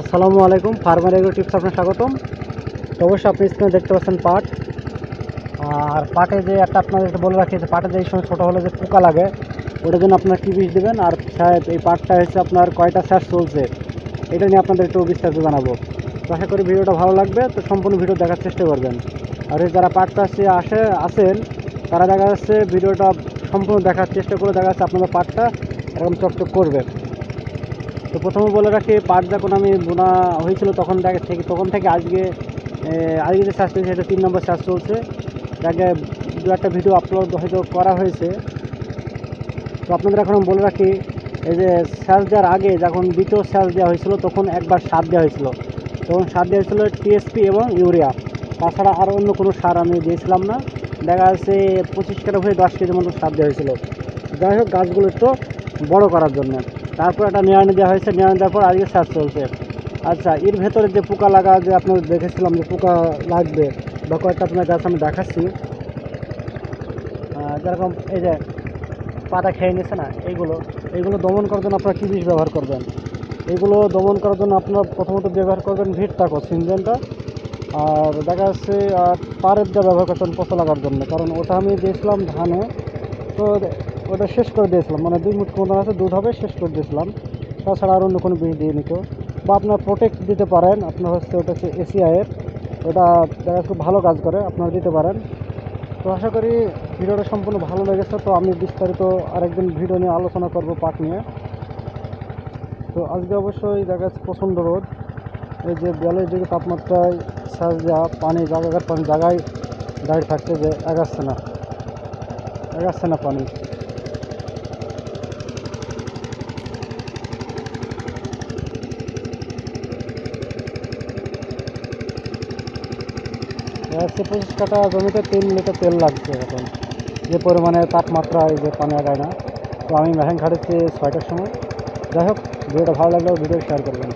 আসসালামু আলাইকুম, farmer agro tips আপনার স্বাগতম। তো অবশ্যই আপনি স্ক্রিনে দেখতে পাচ্ছেন পাট। আর পাটে যে একটা আপনাদের বলে রাখি যে পাটে যে এই সময় ছোটো হলে যে পোকা লাগে ওটার জন্য আপনার কী বিষ দেবেন? আর এই পাটটা হচ্ছে আপনার কয়টা স্যার চলছে? এটা নিয়ে আপনাদের একটু বিস্তারিত জানাব। তো আশা করি ভিডিওটা ভালো লাগবে, তো সম্পূর্ণ ভিডিও দেখার চেষ্টা করবেন। আর এই যারা পাট চাষে আসে আসেন তারা দেখা যাচ্ছে ভিডিওটা সম্পূর্ণ দেখার চেষ্টা করে দেখা যাচ্ছে আপনাদের পাটটা এরকম চকচক করবে। তো প্রথমে বলে রাখি, পাট যখন আমি বোনা হয়েছিল তখন থেকে তখন থেকে আজকে আজকে যে চাষ চলছে সেটা তিন নম্বর চাষ চলছে। যাকে দু একটা ভিডিও আপলোড হয়তো করা হয়েছে। তো আপনাদের এখন বলে রাখি, এই যে স্যাস দেওয়ার আগে যখন দ্বিতীয় স্যাস দেওয়া হয়েছিল, তখন একবার সার দেওয়া হয়েছিল। তখন সার দেওয়া হয়েছিল টিএসপি এবং ইউরিয়া তাছাড়া আর অন্য কোনো সার আমি দিয়েছিলাম না। দেখা যাচ্ছে পঁচিশ কেজি হয়ে দশ কেজি মতো সার দেওয়া হয়েছিল। যাই হোক, গাছগুলো একটু বড়ো করার জন্য। তারপর একটা নিড়ানি দেওয়া হয়েছে নিড়ানি দেওয়ার পর আজকে চাষ চলছে। আচ্ছা এর ভেতরে যে পোকা লাগা, যে আপনার দেখেছিলাম যে পোকা লাগবে বা কয়েকটা আপনার গাছ আমি দেখাচ্ছি। যেরকম এই যে পাতা খেয়ে নিচ্ছে না, এইগুলো এইগুলো দমন করার জন্য আপনারা কী বিষ ব্যবহার করবেন? এগুলো দমন করার জন্য আপনারা প্রথমত ব্যবহার করবেন ভিট তাকো সিনজেনটা। আর দেখা যাচ্ছে, আর পারের দিয়ে ব্যবহার করতেন পচা লাগার জন্য, কারণ ওটা আমি দিয়েছিলাম ধানে। তো ওটা শেষ করে দিয়েছিলাম। মানে দুই মুঠ মতন আছে, দুধ হবে, শেষ করে দিয়েছিলাম। তাছাড়া আর অন্য কোনো বিষ দিয়ে নিত বা আপনার প্রোটেক্ট দিতে পারেন, আপনার হচ্ছে ওটা হচ্ছে এসিআইয়ের ওটা দেখা খুব ভালো কাজ করে, আপনারা দিতে পারেন। তো আশা করি ভিডিওটা সম্পূর্ণ ভালো লেগেছে। তো আমি বিস্তারিত আরেকদিন ভিডিও নিয়ে আলোচনা করব পাট নিয়ে। তো আজকে অবশ্যই দেখা যাচ্ছে প্রচণ্ড রোদ। এই যে বিয়াল্লিশ ডিগ্রি তাপমাত্রায় শ্বাস দেওয়া, পানি জায়গাঘাট পানি জায়গায় দাঁড়িয়ে থাকছে যে এগাচ্ছে না। এগাচ্ছে না পানি। একশো পঁচিশ কাটা জমিতে তিন লিটার তেল লাগছে এখন। যে পরিমাণে তাপমাত্রা এই যে পানি আগায় না। তো আমি মেহেন ঘাটেছি ছয়টার সময়। যাই হোক, ভিডিওটা ভালো লাগলেও ভিডিও শেয়ার করবেন।